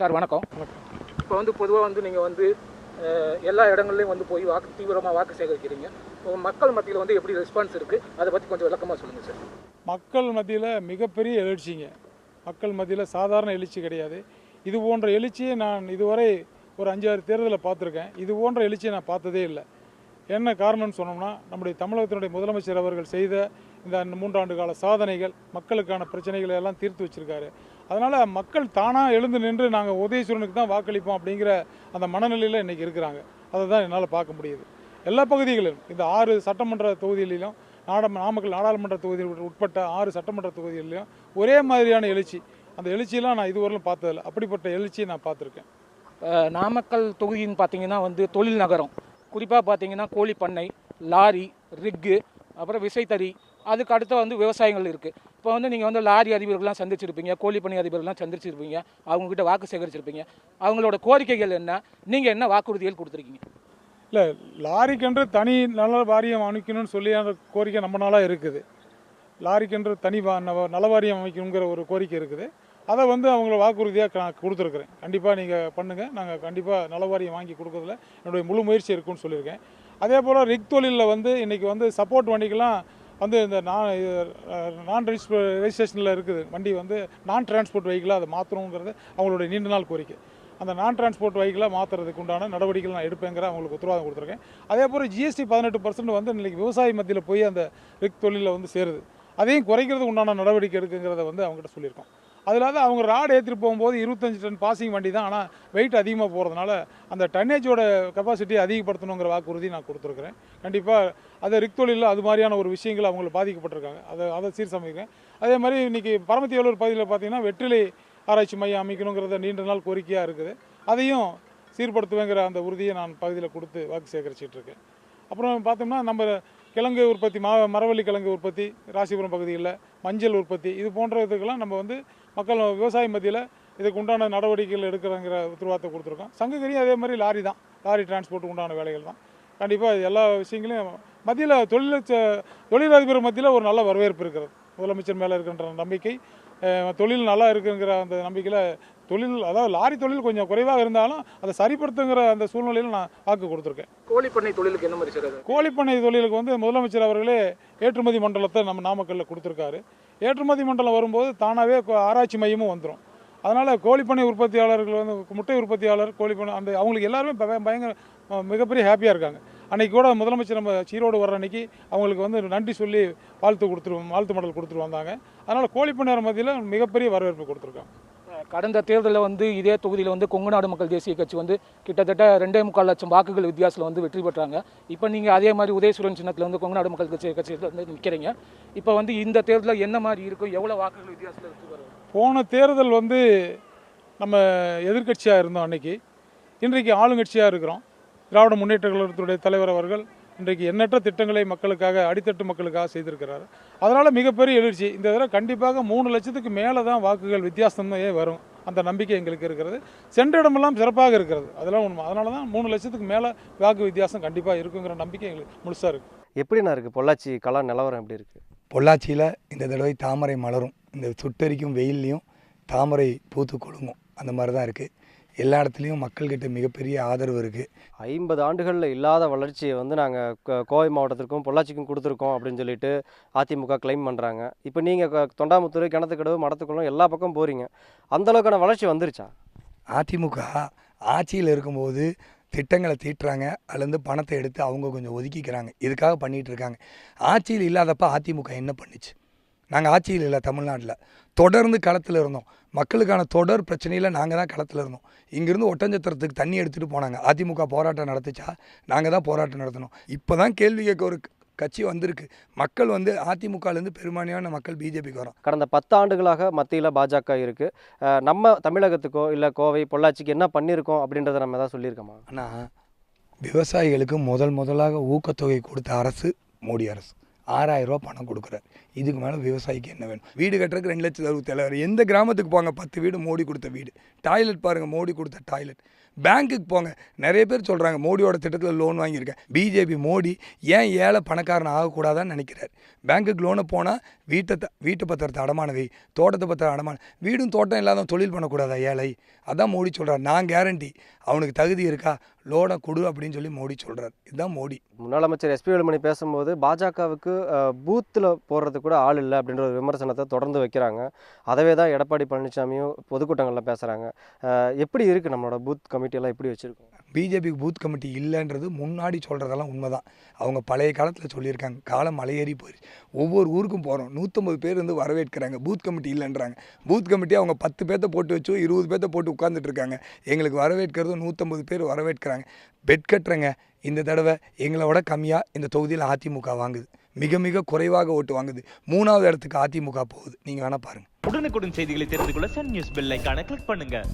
Sir வணக்கம். இப்போ வந்து பொதுவாக வந்து நீங்கள் வந்து எல்லா இடங்கள்லையும் வந்து போய் வாக்கு தீவிரமாக வாக்கு சேகரிக்கிறீங்க. மக்கள் மத்தியில் வந்து எப்படி ரெஸ்பான்ஸ் இருக்குது அதை பற்றி கொஞ்சம் விளக்கமாக சொல்லுங்கள் சார். மக்கள் மத்தியில் மிகப்பெரிய எழுச்சிங்க. மக்கள் மத்தியில் சாதாரண எழுச்சி கிடையாது. இது போன்ற எழுச்சியை நான் இதுவரை ஒரு அஞ்சாறு தேர்தலில் பார்த்துருக்கேன். இது போன்ற எழுச்சியை நான் பார்த்ததே இல்லை. என்ன காரணம்னு சொன்னோம்னா நம்முடைய தமிழகத்தினுடைய முதலமைச்சர் அவர்கள் செய்த இந்த மூன்றாண்டு கால சாதனைகள் மக்களுக்கான பிரச்சனைகளை எல்லாம் தீர்த்து வச்சிருக்காரு. அதனால் மக்கள் தானாக எழுந்து நின்று நாங்கள் உதயசூரனுக்கு தான் வாக்களிப்போம் அப்படிங்கிற அந்த மனநிலையில் இன்றைக்கி இருக்கிறாங்க. அதை தான் என்னால் பார்க்க முடியுது. எல்லா பகுதிகளிலும் இந்த ஆறு சட்டமன்ற தொகுதிகளிலும் நாட நாமக்கல் நாடாளுமன்ற தொகுதியில் உட்பட்ட ஆறு சட்டமன்ற தொகுதிகளிலும் ஒரே மாதிரியான எழுச்சி. அந்த எழுச்சியெல்லாம் நான் இதுவரையிலும் பார்த்ததில்ல. அப்படிப்பட்ட எழுச்சியை நான் பார்த்துருக்கேன். நாமக்கல் தொகுதின்னு பார்த்தீங்கன்னா வந்து தொழில் நகரம். குறிப்பாக பார்த்தீங்கன்னா கோழி பண்ணை லாரி ரிக்கு அப்புறம் விசைத்தறி அதுக்கு அடுத்து வந்து விவசாயங்கள் இருக்குது இப்போ வந்து நீங்கள் வந்து லாரி அதிபர்கள்லாம் சந்திச்சிருப்பீங்க கோழி பண்ணை அதிபர்கள்லாம் சந்திச்சிருப்பீங்க அவங்கக்கிட்ட வாக்கு சேகரிச்சிருப்பீங்க. அவங்களோட கோரிக்கைகள் என்ன? நீங்கள் என்ன வாக்குறுதிகள் கொடுத்துருக்கீங்க? இல்லை லாரிக்கென்று தனி நல வாரியம் அமைக்கணும்னு சொல்லி அந்த கோரிக்கை நம்ம நாளாக இருக்குது. லாரிக்கென்று தனி நல வாரியம் அமைக்கணுங்கிற ஒரு கோரிக்கை இருக்குது. அதை வந்து அவங்கள வாக்குறுதியாக நான் கொடுத்துருக்குறேன். கண்டிப்பாக நீங்கள் பண்ணுங்கள் நாங்கள் கண்டிப்பாக நல வாரியம் வாங்கி கொடுக்குறதுல என்னுடைய முழு முயற்சி இருக்குன்னு சொல்லியிருக்கேன். அதே போல் ரிக் தொழிலில் வந்து இன்றைக்கி வந்து சப்போர்ட் வண்டிக்கெலாம் வந்து இந்த நான் நான் ரெஜிஸ்டர் ரெஜிஸ்ட்ரேஷனில் இருக்குது. வண்டி வந்து நான் டிரான்ஸ்போர்ட் வெஹிக்கிளாக அதை மாற்றணுங்கிறது அவங்களுடைய நீண்ட நாள் கோரிக்கை. அந்த நான் டிரான்ஸ்போர்ட் வெஹிக்கிளாக மாற்றுறதுக்கு உண்டான நடவடிக்கைகள் நான் எடுப்பேங்கிற அவங்களுக்கு உத்தரவாதம் கொடுத்துருக்கேன். அதே போல் ஜிஎஸ்டி பதினெட்டு பர்சன்ட் வந்து இன்றைக்கி விவசாய மத்தியில் போய் அந்த ரிக் தொழிலில் வந்து சேருது. அதையும் குறைக்கிறதுக்கு உண்டான நடவடிக்கை எடுக்குங்கிறத வந்து அவங்ககிட்ட சொல்லியிருக்கோம். அது இல்லாத அவங்க ராடு ஏற்றிட்டு போகும்போது இருபத்தஞ்சு டன் பாசிங் வண்டி தான். ஆனால் வெயிட் அதிகமாக போகிறதுனால அந்த டன்னேஜோட கெப்பாசிட்டியை அதிகப்படுத்தணுங்கிற வாக்குறுதி நான் கொடுத்துருக்குறேன். கண்டிப்பாக அதை ரிக் தொழிலில் அது மாதிரியான ஒரு விஷயங்கள் அவங்களுக்கு பாதிக்கப்பட்டிருக்காங்க. அதை அதை சீர் சமைக்கிறேன் அதே மாதிரி இன்றைக்கி பரமத்தியலூர் பகுதியில் பார்த்தீங்கன்னா வெற்றிலை ஆராய்ச்சி மையம் அமைக்கணுங்கிறத நீண்ட நாள் கோரிக்கையாக இருக்குது. அதையும் சீர்படுத்துவேங்கிற அந்த உறுதியை நான் பகுதியில் கொடுத்து வாக்கு சேகரிச்சிட்ருக்கேன் அப்புறம் பார்த்தோம்னா நம்ம கிழங்கு உற்பத்தி மா மரவள்ளி கிழங்கு உற்பத்தி ராசிபுரம் பகுதியில் மஞ்சள் உற்பத்தி இது போன்ற இதுக்கெல்லாம் நம்ம வந்து மக்கள் விவசாய மத்தியில் இதுக்கு உண்டான நடவடிக்கைகள் எடுக்கிறங்கிற உத்தரவாதத்தை கொடுத்துருக்கோம். சங்ககிரியும் அதே மாதிரி லாரி தான். லாரி டிரான்ஸ்போர்ட்டுக்கு உண்டான வேலைகள் தான். கண்டிப்பாக எல்லா விஷயங்களையும் மத்தியில் தொழில் தொழிலதிபர் மத்தியில் ஒரு நல்ல வரவேற்பு இருக்கிறது. முதலமைச்சர் மேலே இருக்கின்ற நம்பிக்கை தொழில் நல்லா இருக்குங்கிற அந்த நம்பிக்கையில் தொழில் அதாவது லாரி தொழில் கொஞ்சம் குறைவாக இருந்தாலும் அதை சரிப்படுத்துங்கிற அந்த சூழ்நிலையில் நான் வாக்கு கொடுத்துருக்கேன். கோழி பண்ணை தொழிலுக்கு என்ன மாதிரி சார் கோழிப்பண்ணை தொழிலுக்கு வந்து முதலமைச்சர் அவர்களே ஏற்றுமதி மண்டலத்தை நம்ம நாமக்கல்லில் கொடுத்துருக்காரு. ஏற்றுமதி மண்டலம் வரும்போது தானாகவே ஆராய்ச்சி மையமும் வந்துடும் அதனால் கோழிப்பண்ணை உற்பத்தியாளர்கள் வந்து முட்டை உற்பத்தியாளர் கோழிப்பண்ணை அந்த அவங்களுக்கு எல்லாருமே பய- பயங்கர மிகப்பெரிய ஹாப்பியாக இருக்காங்க. அன்னைக்கு கூட முதலமைச்சர் நம்ம சீரோடு வர்ற அன்னைக்கு அவங்களுக்கு வந்து நன்றி சொல்லி வாழ்த்து கொடுத்துரு வாழ்த்து மடல் கொடுத்துட்டு வந்தாங்க. அதனால் கோழிப்பண்ணையார் மத்தியில் மிகப்பெரிய வரவேற்பு கொடுத்துருக்காங்க கடந்த தேர்தலில் வந்து இதே தொகுதியில் வந்து கொங்கு நாடு மக்கள் தேசிய கட்சி வந்து கிட்டத்தட்ட ரெண்டே முக்கால் லட்சம் வாக்குகள் வித்தியாசத்தில் வந்து வெற்றி பெற்றாங்க. இப்போ நீங்கள் அதே மாதிரி உதயசூரன் சின்னத்தில் வந்து கொங்கு நாடு மக்கள் கட்சி கட்சியில் வந்து நிற்கிறீங்க இப்போ வந்து இந்த தேர்தலில் என்ன மாதிரி இருக்கும் எவ்வளோ வாக்குகள் வித்தியாசத்தில் வெற்றி பெறும் போன தேர்தல் வந்து நம்ம எதிர்க்கட்சியாக இருந்தோம் அன்றைக்கி இன்றைக்கு ஆளுங்கட்சியாக இருக்கிறோம். திராவிட முன்னேற்ற கழகத்துடைய தலைவர் அவர்கள் இன்றைக்கு எண்ணற்ற திட்டங்களை மக்களுக்காக அடித்தட்டு மக்களுக்காக செய்திருக்கிறார். அதனால் மிகப்பெரிய எழுச்சி. இந்த தடவை கண்டிப்பாக மூணு லட்சத்துக்கு மேலே தான் வாக்குகள் வித்தியாசமே வரும். அந்த நம்பிக்கை எங்களுக்கு இருக்கிறது. சென்ற இடமெல்லாம் சிறப்பாக இருக்கிறது. அதெல்லாம் உண்மை. அதனால தான் மூணு லட்சத்துக்கு மேலே வாக்கு வித்தியாசம் கண்டிப்பாக இருக்குங்கிற நம்பிக்கை எங்களுக்கு முழுசாக இருக்குது எப்படிண்ணா இருக்குது பொள்ளாச்சி கலா நிலவரம் எப்படி இருக்குது பொள்ளாச்சியில் இந்த தடவை தாமரை மலரும். இந்த சுட்டரிக்கும் வெயில்லையும் தாமரை பூத்து குலுங்கும். அந்த மாதிரி தான் இருக்குது எல்லா இடத்துலையும் மக்கள்கிட்ட மிகப்பெரிய ஆதரவு இருக்குது ஐம்பது ஆண்டுகளில் இல்லாத வளர்ச்சியை வந்து நாங்கள் கோவை மாவட்டத்திற்கும் பொள்ளாச்சிக்கும் கொடுத்துருக்கோம் அப்படின்னு சொல்லிட்டு அதிமுக கிளைம் பண்ணுறாங்க இப்போ நீங்கள் தொண்டாமுத்தூர் கிணத்துக்கடவு மடத்துக்குளம் எல்லா பக்கம் போகிறீங்க அந்தளவுக்கான வளர்ச்சி வந்துருச்சா? அதிமுக ஆட்சியில் இருக்கும்போது திட்டங்களை தீட்டுறாங்க. அதுலேருந்து பணத்தை எடுத்து அவங்க கொஞ்சம் ஒதுக்கிக்கிறாங்க. இதுக்காக பண்ணிகிட்டு இருக்காங்க. ஆட்சியில் இல்லாதப்ப அதிமுக என்ன பண்ணுச்சு? நாங்கள் ஆட்சியில் இல்லை தமிழ்நாட்டில். தொடர்ந்து களத்தில் இருந்தோம். மக்களுக்கான தொடர் பிரச்சனையில் நாங்கள் தான் களத்தில் இருந்தோம். இங்கேருந்து ஒட்டஞ்சத்திரத்துக்கு தண்ணி எடுத்துகிட்டு போனாங்க. அதிமுக போராட்டம் நடத்துச்சா? நாங்கள் தான் போராட்டம் நடத்தினோம் இப்போ தான் கேள்வி கேட்க ஒரு கட்சி வந்திருக்கு. மக்கள் வந்து அதிமுகலேருந்து பெரும்பான்மையான மக்கள் பிஜேபிக்கு வரோம். கடந்த பத்து ஆண்டுகளாக மத்தியில் பாஜக இருக்குது நம்ம தமிழகத்துக்கோ இல்லை கோவை பொள்ளாச்சிக்கு என்ன பண்ணியிருக்கோம் அப்படின்றத நம்ம எதாவது சொல்லியிருக்கோமா? ஆனால் விவசாயிகளுக்கு முதல் முதலாக ஊக்கத்தொகை கொடுத்த அரசு மோடி அரசு. ஆறாயிரம் பணம் கொடுக்குறாரு. இதுக்கு மேலே விவசாயிக்கு என்ன வேணும்? வீடு கட்டுறதுக்கு ரெண்டு லட்சத்து அறுபத்தேழாயிரம் எந்த கிராமத்துக்கு போங்க பத்து வீடு மோடி கொடுத்த வீடு. டாய்லெட் பாருங்கள் மோடி கொடுத்த டாய்லெட். பேங்க்குக்கு போங்க. நிறைய பேர் சொல்கிறாங்க மோடியோட திட்டத்தில் லோன் வாங்கியிருக்கேன். பிஜேபி மோடி ஏன் ஏழை பணக்காரன் ஆகக்கூடாதான்னு நினைக்கிறார். பேங்க்குக்கு லோனை போனால் வீட்டை த- வீட்டு பத்திரத்தை அடமானவை தோட்டத்தை பத்திரம் அடமான வீடும் தோட்டம் இல்லாத தொழில் பண்ணக்கூடாதா ஏழை? அதான் மோடி சொல்கிறார் நான் கேரண்டி அவனுக்கு தகுதி இருக்கா? லோனை கொடு அப்படின்னு சொல்லி மோடி சொல்கிறார் இதுதான் மோடி. முன்னாள் அமைச்சர் எஸ்பி வேலுமணி பேசும்போது பாஜகவுக்கு பூத்தில் போடுறதுக்கு கூட ஆள் இல்லை அப்படின்ற ஒரு விமர்சனத்தை தொடர்ந்து வைக்கிறாங்க. அதவே தான் எடப்பாடி பழனிசாமியும் பொதுக்கூட்டங்களில் பேசுகிறாங்க எப்படி இருக்குது நம்மளோட பூத் கமிட்டியெல்லாம் எப்படி வச்சுருக்கோம்? பிஜேபி பூத் கமிட்டி இல்லைன்றது முன்னாடி சொல்கிறதெல்லாம் உண்மை தான் அவங்க பழைய காலத்தில் சொல்லியிருக்காங்க. காலம் மலையேறி போயிடுச்சு ஒவ்வொரு ஊருக்கும் போகிறோம் நூற்றம்பது பேர் வந்து வரவேற்கிறாங்க. பூத் கமிட்டி இல்லைன்றாங்க. பூத் கமிட்டி அவங்க பத்து பேர்த்த போட்டு வச்சோ இருபது பேர்த்த போட்டு உட்காந்துட்டு இருக்காங்க எங்களுக்கு வரவேற்கிறது நூற்றம்பது பேர் வரவேற்கிறாங்க. பெட் கட்டுறங்க. இந்த தடவை எங்களை விட கம்மியாக இந்த தொகுதியில் அதிமுக வாங்குது. மிக மிக குறைவாக ஓட்டு வாங்குது. மூணாவது இடத்துக்கு அதிமுக போகுது. நீங்கள் வேணால் பாருங்கள் உடனுக்குடன் செய்திகளை தெரிந்து கொள்ள Sun News bell icon click பண்ணுங்க.